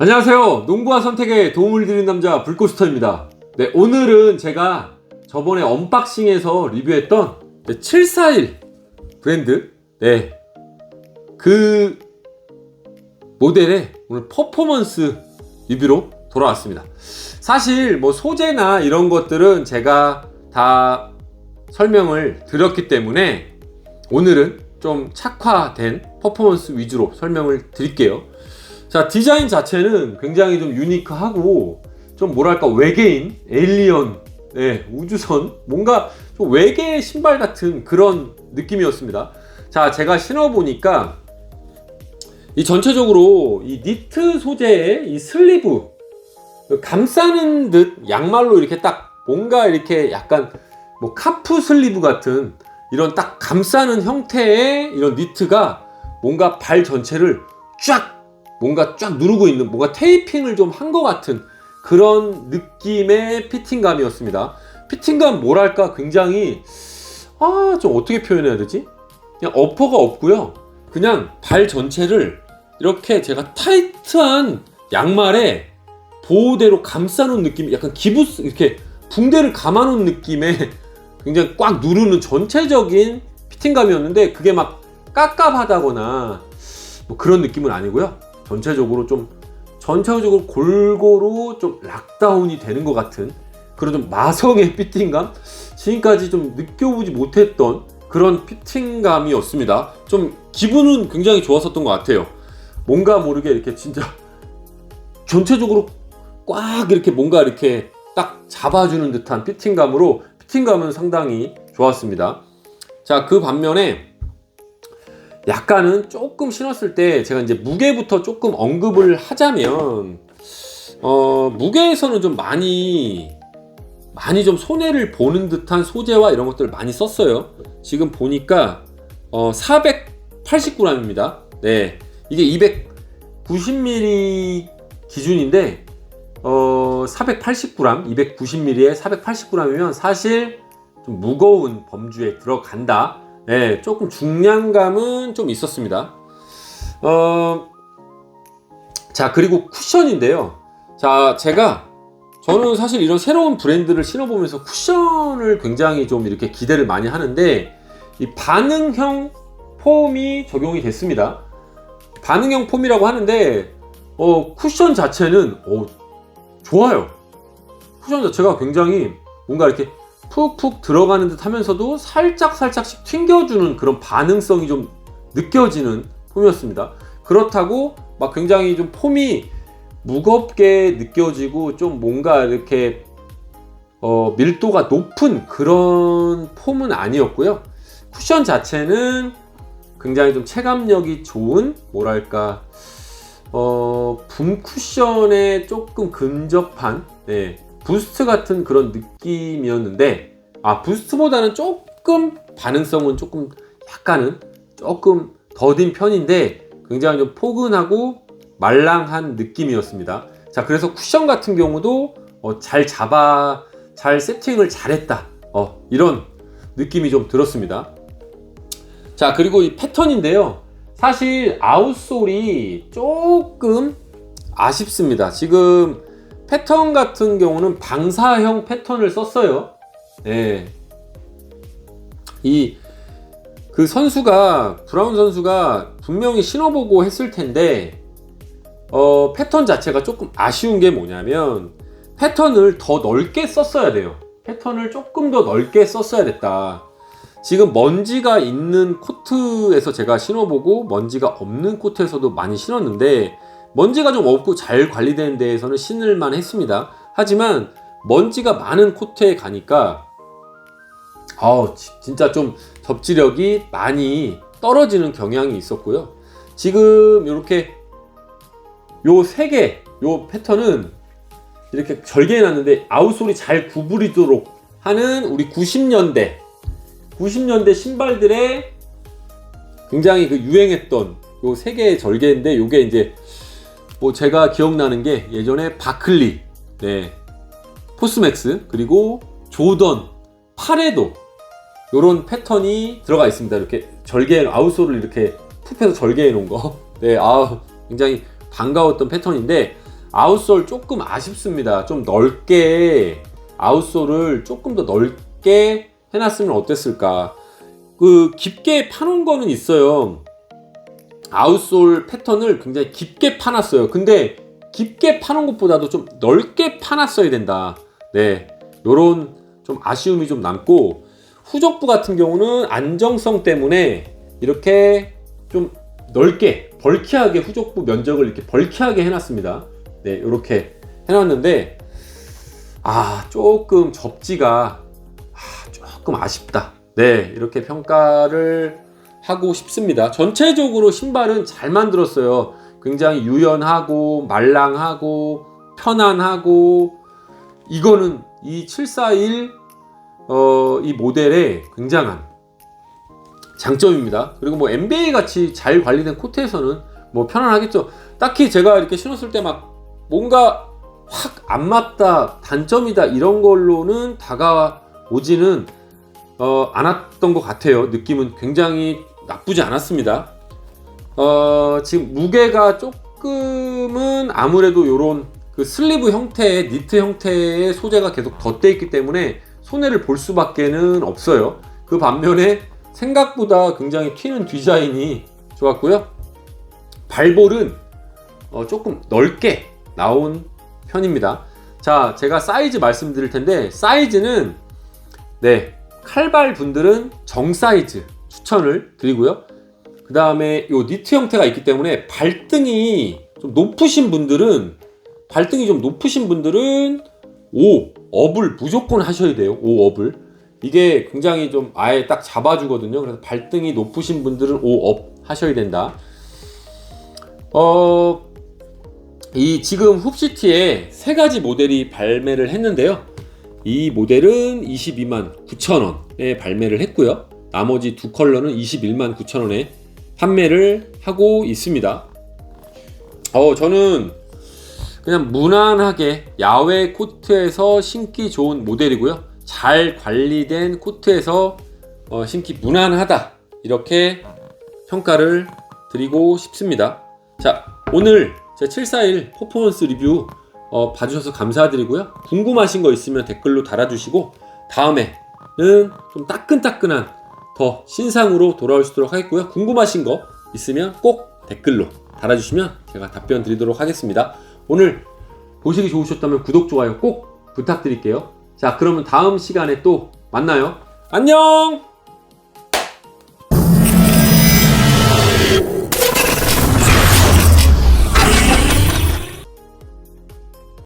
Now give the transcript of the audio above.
안녕하세요. 농구와 선택에 도움을 드리는 남자 불꽃스터입니다. 네, 오늘은 제가 저번에 언박싱에서 리뷰했던 741 브랜드, 네, 그 모델의 오늘 퍼포먼스 리뷰로 돌아왔습니다. 사실 뭐 소재나 이런 것들은 제가 다 설명을 드렸기 때문에 오늘은 좀 착화된 퍼포먼스 위주로 설명을 드릴게요. 자, 디자인 자체는 굉장히 좀 유니크하고 좀 뭐랄까 외계인, 에일리언, 네, 우주선, 뭔가 좀 외계 신발 같은 그런 느낌이었습니다. 자, 제가 신어보니까 이 전체적으로 이 니트 소재의 이 슬리브 감싸는 듯 양말로 이렇게 딱 뭔가 이렇게 약간 뭐 카프 슬리브 같은 이런 딱 감싸는 형태의 이런 니트가 뭔가 발 전체를 쫙 뭔가 쫙 누르고 있는 뭔가 테이핑을 좀 한 것 같은 그런 느낌의 피팅감이었습니다. 피팅감 뭐랄까 굉장히 아 좀 어떻게 표현해야 되지? 그냥 어퍼가 없고요. 그냥 발 전체를 이렇게 제가 타이트한 양말에 보호대로 감싸놓은 느낌, 약간 기부스 이렇게 붕대를 감아놓은 느낌의 굉장히 꽉 누르는 전체적인 피팅감이었는데 그게 막 깝깝하다거나 뭐 그런 느낌은 아니고요. 전체적으로 좀 전체적으로 골고루 좀 락다운이 되는 것 같은 그런 좀 마성의 피팅감 지금까지 좀 느껴보지 못했던 그런 피팅감이었습니다. 좀 기분은 굉장히 좋았었던 것 같아요. 뭔가 모르게 이렇게 진짜 전체적으로 꽉 이렇게 뭔가 이렇게 딱 잡아주는 듯한 피팅감으로 피팅감은 상당히 좋았습니다. 자, 그 반면에 약간은 조금 신었을 때 제가 이제 무게부터 조금 언급을 하자면 어, 무게에서는 좀 많이 많이 좀 손해를 보는 듯한 소재와 이런 것들을 많이 썼어요. 지금 보니까 어, 480g입니다. 네. 이게 290ml 기준인데 어, 480g, 290ml에 480g이면 사실 좀 무거운 범주에 들어간다. 네, 조금 중량감은 좀 있었습니다. 어, 자, 그리고 쿠션인데요. 자, 제가 저는 사실 이런 새로운 브랜드를 신어보면서 쿠션을 굉장히 좀 이렇게 기대를 많이 하는데 이 반응형 폼이 적용이 됐습니다. 반응형 폼이라고 하는데 어, 쿠션 자체는 어, 좋아요. 쿠션 자체가 굉장히 뭔가 이렇게 푹푹 들어가는 듯 하면서도 살짝 살짝씩 튕겨주는 그런 반응성이 좀 느껴지는 폼이었습니다. 그렇다고 막 굉장히 좀 폼이 무겁게 느껴지고 좀 뭔가 이렇게 어, 밀도가 높은 그런 폼은 아니었고요. 쿠션 자체는 굉장히 좀 체감력이 좋은 뭐랄까 어, 붐 쿠션에 조금 근접한 네, 부스트 같은 그런 느낌이었는데 아 부스트보다는 조금 반응성은 조금 약간은 조금 더딘 편인데 굉장히 좀 포근하고 말랑한 느낌이었습니다. 자 그래서 쿠션 같은 경우도 어, 잘 잡아 잘 세팅을 잘했다 어, 이런 느낌이 좀 들었습니다. 자 그리고 이 패턴인데요. 사실 아웃솔이 조금 아쉽습니다. 지금 패턴 같은 경우는 방사형 패턴을 썼어요. 네. 이, 그 선수가, 브라운 선수가 분명히 신어보고 했을 텐데, 어, 패턴 자체가 조금 아쉬운 게 뭐냐면, 패턴을 더 넓게 썼어야 돼요. 패턴을 조금 더 넓게 썼어야 됐다. 지금 먼지가 있는 코트에서 제가 신어보고, 먼지가 없는 코트에서도 많이 신었는데, 먼지가 좀 없고 잘 관리되는 데에서는 신을만 했습니다. 하지만 먼지가 많은 코트에 가니까 아 진짜 좀 접지력이 많이 떨어지는 경향이 있었고요. 지금 이렇게 요 세 개, 요 패턴은 이렇게 절개해 놨는데 아웃솔이 잘 구부리도록 하는 우리 90년대 90년대 신발들의 굉장히 그 유행했던 요 세 개의 절개인데 요게 이제 뭐 제가 기억나는 게 예전에 바클리, 네, 포스맥스 그리고 조던, 파레도 이런 패턴이 들어가 있습니다. 이렇게 절개 아웃솔을 이렇게 푹해서 절개해 놓은 거. 네, 아 굉장히 반가웠던 패턴인데 아웃솔 조금 아쉽습니다. 좀 넓게 아웃솔을 조금 더 넓게 해놨으면 어땠을까. 그 깊게 파놓은 거는 있어요. 아웃솔 패턴을 굉장히 깊게 파놨어요. 근데 깊게 파놓은 것보다도 좀 넓게 파놨어야 된다. 네, 요런 좀 아쉬움이 좀 남고 후족부 같은 경우는 안정성 때문에 이렇게 좀 넓게 벌키하게 후족부 면적을 이렇게 벌키하게 해놨습니다. 네, 이렇게 해놨는데 아 조금 접지가 아, 조금 아쉽다. 네, 이렇게 평가를 하고 싶습니다. 전체적으로 신발은 잘 만들었어요. 굉장히 유연하고 말랑하고 편안하고 이거는 이 741 어, 이 모델의 굉장한 장점입니다. 그리고 뭐 NBA 같이 잘 관리된 코트에서는 뭐 편안하겠죠. 딱히 제가 이렇게 신었을 때 막 뭔가 확 안 맞다, 단점이다 이런 걸로는 다가오지는 어, 않았던 것 같아요. 느낌은 굉장히 나쁘지 않았습니다. 어, 지금 무게가 조금은 아무래도 요런 그 슬리브 형태의 니트 형태의 소재가 계속 덧대 있기 때문에 손해를 볼 수밖에는 없어요. 그 반면에 생각보다 굉장히 튀는 디자인이 좋았고요. 발볼은 어, 조금 넓게 나온 편입니다. 자, 제가 사이즈 말씀드릴 텐데 사이즈는 네 칼발 분들은 정 사이즈 추천을 드리고요. 그 다음에 요 니트 형태가 있기 때문에 발등이 좀 높으신 분들은 발등이 좀 높으신 분들은 5 업을 무조건 하셔야 돼요. 5 업을 이게 굉장히 좀 아예 딱 잡아주거든요. 그래서 발등이 높으신 분들은 5 업 하셔야 된다. 어, 이 지금 훅시티에 세 가지 모델이 발매를 했는데요. 이 모델은 22만 9천 원에 발매를 했고요. 나머지 두 컬러는 21만 9천 원에 판매를 하고 있습니다. 어, 저는 그냥 무난하게 야외 코트에서 신기 좋은 모델이고요. 잘 관리된 코트에서 어, 신기 무난하다. 이렇게 평가를 드리고 싶습니다. 자, 오늘 제 741 퍼포먼스 리뷰 어, 봐주셔서 감사드리고요. 궁금하신 거 있으면 댓글로 달아주시고 다음에는 좀 따끈따끈한 더 신상으로 돌아올 수 있도록 하겠고요. 궁금하신 거 있으면 꼭 댓글로 달아주시면 제가 답변 드리도록 하겠습니다. 오늘 보시기 좋으셨다면 구독, 좋아요 꼭 부탁드릴게요. 자, 그러면 다음 시간에 또 만나요. 안녕!